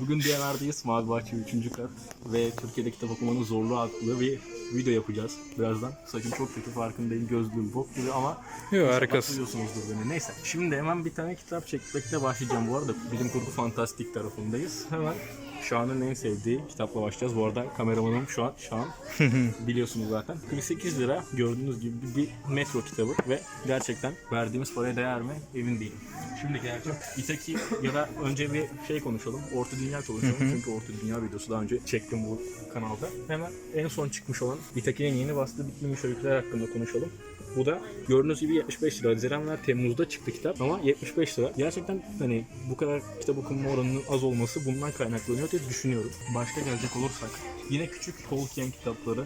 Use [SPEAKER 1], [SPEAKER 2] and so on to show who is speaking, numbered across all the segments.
[SPEAKER 1] Bugün DNR'dayız. Mavi Bahçe 3. kat. Ve Türkiye'de kitap okumanın zorluğu adlı bir video yapacağız birazdan. Saçım çok kötü farkındayım. Gözlüğüm bok gibi ama
[SPEAKER 2] Yok harikasın.
[SPEAKER 1] Beni. Neyse. Şimdi hemen bir tane kitap çekmekle başlayacağım. Bu arada bilim kurgu fantastik tarafındayız. Hemen Şahan'ın en sevdiği kitapla başlayacağız. Bu arada kameramanım şu an Şahan. Biliyorsunuz zaten. 48 lira gördüğünüz gibi bir metro kitabı ve gerçekten verdiğimiz paraya değer mi emin değilim. Şimdi geleceğim. İtaki ya da önce bir şey konuşalım. Orta Dünya konuşalım. Çünkü Orta Dünya videosu daha önce çektim bu kanalda. Hemen en son çıkmış olan İtaki'nin yeni bastığı bitmemiş öyküler hakkında konuşalım. Bu da gördüğünüz gibi 75 lira. Haziran ve Temmuz'da çıktı kitap ama 75 lira. Gerçekten hani bu kadar kitap okuma oranının az olması bundan kaynaklanıyor diye düşünüyorum. Başka gelecek olursak yine küçük Tolkien kitapları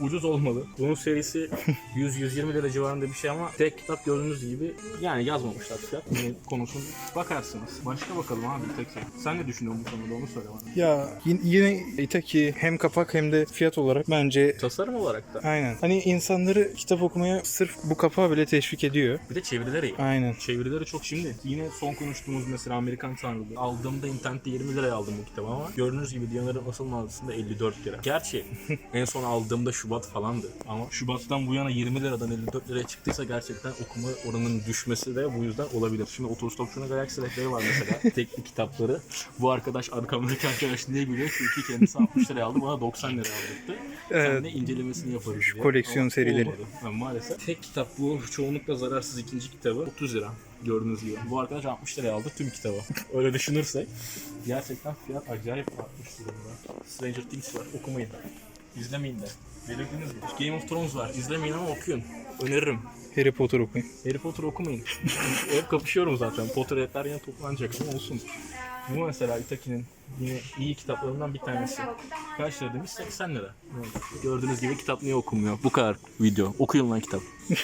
[SPEAKER 1] ucuz olmalı. Bunun serisi 100-120 lira civarında bir şey ama tek kitap gördüğünüz gibi yani yazmamışlar fiyat. Yine konusunu bakarsınız. Başka bakalım abi tek Sen ne düşünüyorsun bu konuda onu söyle bana.
[SPEAKER 2] Ya yine, yine Itaki hem kapak hem de fiyat olarak bence
[SPEAKER 1] Tasarım olarak da.
[SPEAKER 2] aynen. Hani insanları kitap okumaya sırf bu kapağı bile teşvik ediyor.
[SPEAKER 1] Bir de çevirileri iyi.
[SPEAKER 2] Aynen.
[SPEAKER 1] Çevirileri çok şimdi. Yine son konuştuğumuz mesela Amerikan Tanrılı. Aldığımda internette 20 liraya aldım bu kitabı ama gördüğünüz gibi Diyanar'ın asıl mağazasında 54 lira. Gerçi en son aldığımda Şubat falandı. Ama Şubat'tan bu yana 20 liradan 54 liraya çıktıysa gerçekten okuma oranının düşmesi de bu yüzden olabilir. Şimdi Otostopçu'nun Galaxy Red'leri var mesela. Tekli kitapları. Bu arkadaş arkamdaki arkadaş niye gülüyor? Çünkü kendisi 60 liraya aldı bana 90 liraya. Sen
[SPEAKER 2] Evet.
[SPEAKER 1] de incelemesini yaparız diye.
[SPEAKER 2] koleksiyon
[SPEAKER 1] Ama
[SPEAKER 2] serileri.
[SPEAKER 1] olmadı. Ha, maalesef. Tek kitap bu. Çoğunlukla zararsız ikinci kitabı. 30 lira. Gördüğünüz gibi. Bu arkadaş 60 liraya aldı tüm kitabı. Öyle düşünürsek. Gerçekten fiyat acayip artmış durumda. Stranger Things var. Okumayın. İzlemeyin de. Belirttiğiniz gibi. Game of Thrones var. İzlemeyin ama okuyun. Öneririm.
[SPEAKER 2] Harry Potter okuyun.
[SPEAKER 1] Harry Potter okumayın. Hep kapışıyorum zaten. Potterhead'ler yine toplanacak ama olsun. Bu mesela Itaki'nin yine iyi kitaplarından bir tanesi. Kaç lira demiş? 80 lira. Evet. Gördüğünüz gibi kitap niye okunmuyor? Bu kadar video. Okuyun lan kitap.